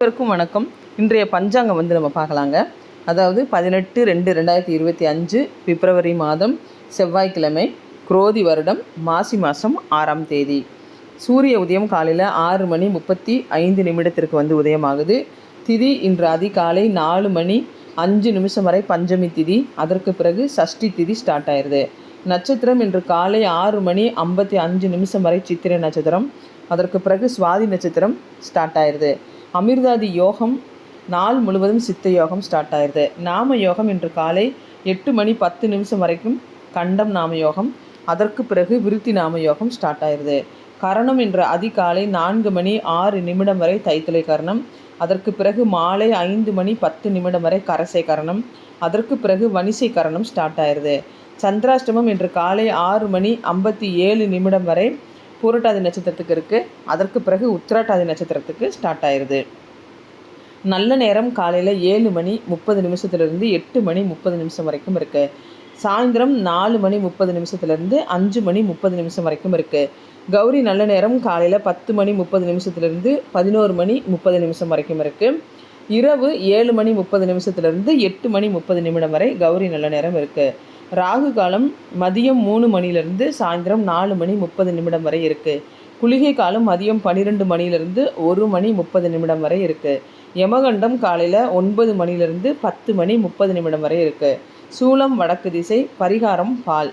அனைவருக்கும் வணக்கம். இன்றைய பஞ்சாங்கம் வந்து நம்ம பார்க்கலாங்க. அதாவது பதினெட்டு ரெண்டு ரெண்டாயிரத்தி இருபத்தி அஞ்சு பிப்ரவரி மாதம் செவ்வாய்க்கிழமை குரோதி வருடம் மாசி மாதம் ஆறாம் தேதி. சூரிய உதயம் காலையில் ஆறு மணி முப்பத்தி ஐந்து நிமிடத்திற்கு வந்து உதயமாகுது. திதி இன்று அதிகாலை நாலு மணி அஞ்சு நிமிஷம் வரை பஞ்சமி திதி. அதற்கு பிறகு சஷ்டி திதி ஸ்டார்ட் ஆயிடுது நட்சத்திரம் இன்று காலை ஆறு மணி ஐம்பத்தி அஞ்சு நிமிஷம் வரை சித்திரை நட்சத்திரம். அதற்கு பிறகு சுவாதி நட்சத்திரம் ஸ்டார்ட் ஆயிடுது அமிர்தாதி யோகம் நாள் முழுவதும் சித்த யோகம் ஸ்டார்ட் ஆயிடுது நாம யோகம் இன்று காலை எட்டு மணி பத்து நிமிஷம் வரைக்கும் கண்டம் நாம யோகம் அதற்கு பிறகு விருத்தி நாம யோகம் ஸ்டார்ட் ஆயிடுது கரணம் இன்று அதிகாலை நான்கு மணி ஆறு நிமிடம் வரை தைத்தலை கரணம் அதற்கு பிறகு மாலை ஐந்து மணி பத்து நிமிடம் வரை கரசை கரணம் அதற்கு பிறகு வனிசை கரணம் ஸ்டார்ட் ஆயிடுது சந்திராஷ்டமம் இன்று காலை ஆறு மணி ஐம்பத்தி ஏழு நிமிடம் வரை பூரட்டாதி நட்சத்திரத்துக்கு இருக்குது அதற்கு பிறகு உத்திராட்டாதி நட்சத்திரத்துக்கு ஸ்டார்ட் ஆயிடுது நல்ல நேரம் காலையில் ஏழு மணி முப்பது நிமிஷத்துலேருந்து எட்டு மணி முப்பது நிமிஷம் வரைக்கும் இருக்குது சாயந்தரம் நாலு மணி முப்பது நிமிஷத்துலேருந்து அஞ்சு மணி முப்பது நிமிஷம் வரைக்கும் இருக்குது கௌரி நல்ல நேரம் காலையில் பத்து மணி முப்பது நிமிஷத்துலேருந்து பதினோரு மணி முப்பது நிமிஷம் வரைக்கும் இருக்குது இரவு ஏழு மணி முப்பது நிமிஷத்துலேருந்து எட்டு மணி முப்பது நிமிடம் வரை கௌரி நல்ல நேரம் இருக்குது ராகு காலம் மதியம் மூணு மணிலேருந்து சாயந்தரம் நாலு மணி முப்பது நிமிடம் வரை இருக்குது குளிகை காலம் மதியம் பன்னிரெண்டு மணிலிருந்து ஒரு மணி முப்பது நிமிடம் வரை இருக்குது யமகண்டம் காலையில் ஒன்பது மணிலிருந்து பத்து மணி முப்பது நிமிடம் வரை இருக்குது சூளம் வடக்கு திசை பரிகாரம் பால்.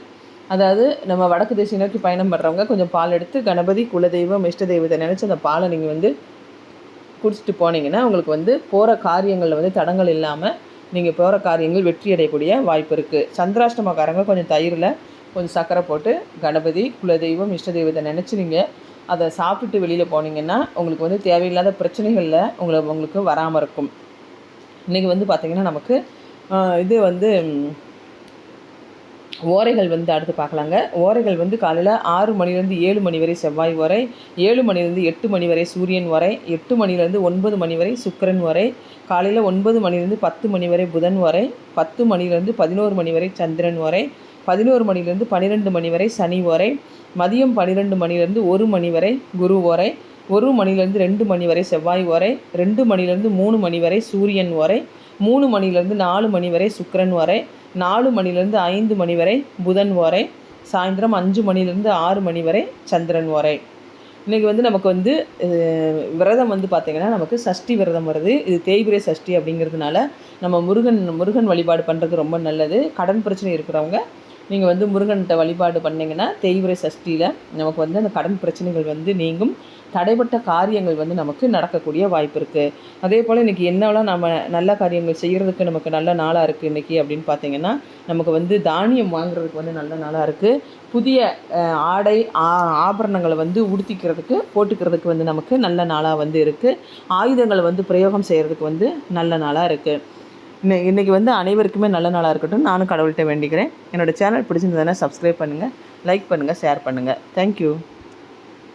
அதாவது நம்ம வடக்கு திசை நோக்கி பயணம் பண்ணுறவங்க கொஞ்சம் பால் எடுத்து கணபதி குலதெய்வம் இஷ்ட தெய்வத்தை நினச்சி அந்த பாலை நீங்கள் வந்து குடிச்சிட்டு போனீங்கன்னா உங்களுக்கு வந்து போகிற காரியங்களில் வந்து தடங்கள் இல்லாமல் நீங்கள் போகிற காரியங்கள் வெற்றி அடையக்கூடிய வாய்ப்பு இருக்குது சந்திராஷ்டமக்காரங்க கொஞ்சம் தயிரில் கொஞ்சம் சர்க்கரை போட்டு கணபதி குலதெய்வம் இஷ்ட தெய்வத்தை நினச்சி நீங்கள் அதை சாப்பிட்டுட்டு வெளியில் போனீங்கன்னா உங்களுக்கு வந்து தேவையில்லாத பிரச்சனைகளில் உங்களை உங்களுக்கு வராமல் இருக்கும். இன்றைக்கி வந்து பார்த்திங்கன்னா நமக்கு இது வந்து ஓரைகள் வந்து அடுத்து பார்க்கலாங்க ஓரைகள் வந்து காலையில் ஆறு மணிலேருந்து ஏழு மணி வரை செவ்வாய் வரை ஏழு மணிலேருந்து எட்டு மணி வரை சூரியன் வரை எட்டு மணிலேருந்து ஒன்பது மணி வரை சுக்கரன் வரை காலையில் ஒன்பது மணிலேருந்து பத்து மணி வரை புதன் வரை பத்து மணிலேருந்து பதினோரு மணி வரை சந்திரன் வரை பதினோரு மணிலேருந்து பன்னிரெண்டு மணி வரை சனி வரை மதியம் பன்னிரெண்டு மணிலேருந்து ஒரு மணி வரை குரு வரை ஒரு மணிலேருந்து ரெண்டு மணி வரை செவ்வாய் வரை ரெண்டு மணிலேருந்து மூணு மணி வரை சூரியன் வரை மூணு மணிலேருந்து நாலு மணி வரை சுக்கரன் வரை நாலு மணிலேருந்து ஐந்து மணி வரை புதன் ஓரை சாயந்தரம் அஞ்சு மணிலேருந்து ஆறு மணி வரை சந்திரன் ஓரை இன்றைக்கி வந்து நமக்கு வந்து விரதம் வந்து பார்த்திங்கன்னா நமக்கு சஷ்டி விரதம் வருது. இது தேய்பிரை சஷ்டி அப்படிங்கிறதுனால நம்ம முருகன் முருகன் வழிபாடு பண்ணுறது ரொம்ப நல்லது. கடன் பிரச்சனை இருக்கிறவங்க நீங்கள் வந்து முருகன்கிட்ட வழிபாடு பண்ணிங்கன்னா தேய்பிரை சஷ்டியில் நமக்கு வந்து அந்த கடன் பிரச்சனைகள் வந்து நீங்கும். தடைப்பட்ட காரியங்கள் வந்து நமக்கு நடக்கக்கூடிய வாய்ப்பு இருக்குது அதே போல் இன்றைக்கி என்னவெல்லாம் நம்ம நல்ல காரியங்கள் செய்கிறதுக்கு நமக்கு நல்ல நாளாக இருக்குது இன்றைக்கி அப்படின்னு பார்த்தீங்கன்னா நமக்கு வந்து தானியம் வாங்குறதுக்கு வந்து நல்ல நாளாக இருக்குது புதிய ஆடை ஆபரணங்களை வந்து உடுத்திக்கிறதுக்கு போட்டுக்கிறதுக்கு வந்து நமக்கு நல்ல நாளாக வந்து இருக்குது ஆயுதங்களை வந்து பிரயோகம் செய்கிறதுக்கு வந்து நல்ல நாளாக இருக்குது இன்றைக்கி வந்து அனைவருக்குமே நல்ல நாளாக இருக்கட்டும். நானும் கடவுள்கிட்ட வேண்டிக்கிறேன். என்னோடய சேனல் பிடிச்சிருந்ததுன்னா சப்ஸ்கிரைப் பண்ணுங்கள் லைக் பண்ணுங்கள் ஷேர் பண்ணுங்கள் தேங்க்யூ